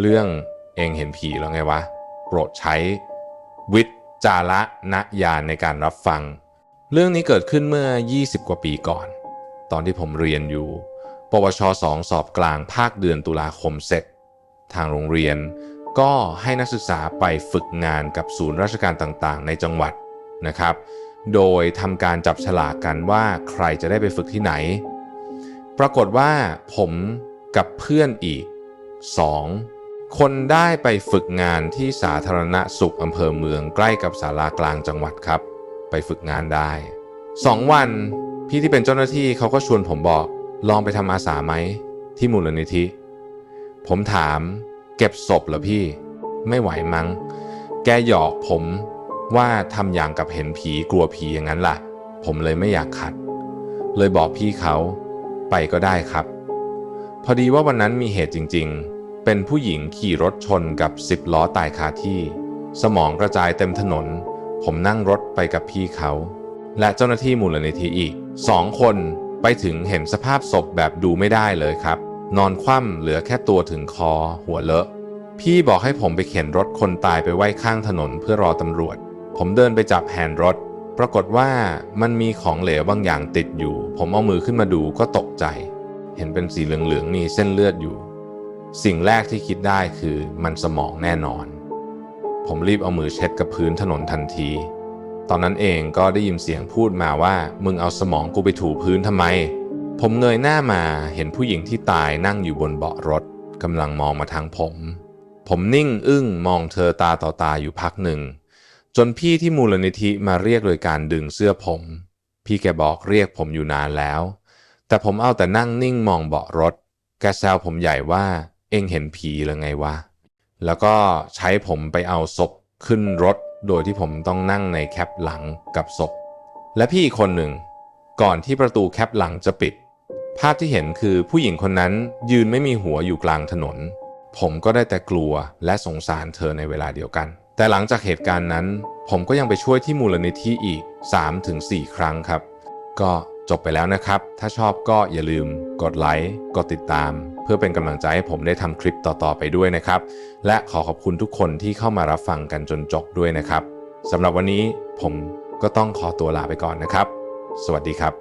เรื่องเองเห็นผีแล้วไงวะ โปรดใช้วิจารณญาณในการรับฟัง เรื่องนี้เกิดขึ้นเมื่อ 20 กว่าปีก่อน ตอนที่ผมเรียนอยู่ ปวช 2 สอบกลางภาคเดือนตุลาคมเสร็จ ทางโรงเรียนก็ให้นักศึกษาไปฝึกงานกับศูนย์ราชการต่างๆ ในจังหวัดนะครับ โดยทำการจับฉลากกันว่าใครจะได้ไปฝึกที่ไหน ปรากฏว่าผมกับเพื่อนอีก 2 คนได้ไปฝึกงานที่สาธารณสุขอำเภอเมืองใกล้กับศาลากลางจังหวัดครับ ไปฝึกงานได้ 2 วัน พี่ที่เป็นเจ้าหน้าที่เขาก็ชวนผมบอกลองไปทำอาสาไหมที่มูลนิธิ ผมถาม เก็บศพเหรอพี่ ไม่ไหวมั้ง แกหยอกผมว่าทำอย่างกับเห็นผีกลัวผีอย่างนั้นล่ะ ผมเลยไม่อยากขัด เลยบอกพี่เขาไปก็ได้ครับ พอดีว่าวันนั้นมีเหตุจริง ๆ เป็นผู้หญิงขี่รถชนกับสิบล้อตายคาที่ สมองกระจายเต็มถนน ผมนั่งรถไปกับพี่เขา และเจ้าหน้าที่มูลนิธิอีกสองคนไปถึงเห็นสภาพศพแบบดูไม่ได้เลยครับ นอนคว่ำเหลือแค่ตัวถึงคอ หัวเลอะ พี่บอกให้ผมไปเข็นรถคนตายไปไว้ข้างถนนเพื่อรอตำรวจ ผมเดินไปจับแฮนด์รถ ปรากฏว่ามันมีของเหลวบางอย่างติดอยู่ ผมเอามือขึ้นมาดูก็ตกใจ เห็นเป็นสีเหลืองๆมีเส้นเลือดอยู่ สิ่งแรกที่คิดได้คือมันสมองแน่นอน ผมรีบเอามือเช็ดกับพื้นถนนทันที ตอนนั้นเองก็ได้ยินเสียงพูดมาว่า มึงเอาสมองกูไปถูพื้นทำไม ผมเงยหน้ามาเห็นผู้หญิงที่ตายนั่งอยู่บนเบาะรถกำลังมองมาทางผม ผมนิ่งอึ้งมองเธอตาต่อตาอยู่พักหนึ่ง จนพี่ที่มูลนิธิมาเรียกโดยการดึงเสื้อผม พี่แกบอกเรียกผมอยู่นานแล้ว แต่ผมเอาแต่นั่งนิ่งมองเบาะรถ แกแซวผมใหญ่ว่า เองเห็นผีหรือไงวะ แล้วก็ใช้ผมไปเอาศพขึ้นรถ โดยที่ผมต้องนั่งในแคปหลังกับศพ และพี่อีกคนหนึ่ง ก่อนที่ประตูแคปหลังจะปิด ภาพที่เห็นคือผู้หญิงคนนั้นยืนไม่มีหัวอยู่กลางถนน ผมก็ได้แต่กลัวและสงสารเธอในเวลาเดียวกัน แต่หลังจากเหตุการณ์นั้น ผมก็ยังไปช่วยที่มูลนิธิอีก 3-4 ครั้งครับ ก็จบไปแล้วนะครับ ถ้าชอบก็อย่าลืมกดไลค์ กดติดตาม เพื่อเป็นกำลังใจให้ผมได้ทำคลิปต่อๆไปด้วยนะครับ และขอขอบคุณทุกคนที่เข้ามารับฟังกันจนจบด้วยนะครับสำหรับวันนี้ผมก็ต้องขอตัวลาไปก่อนนะครับ สวัสดีครับ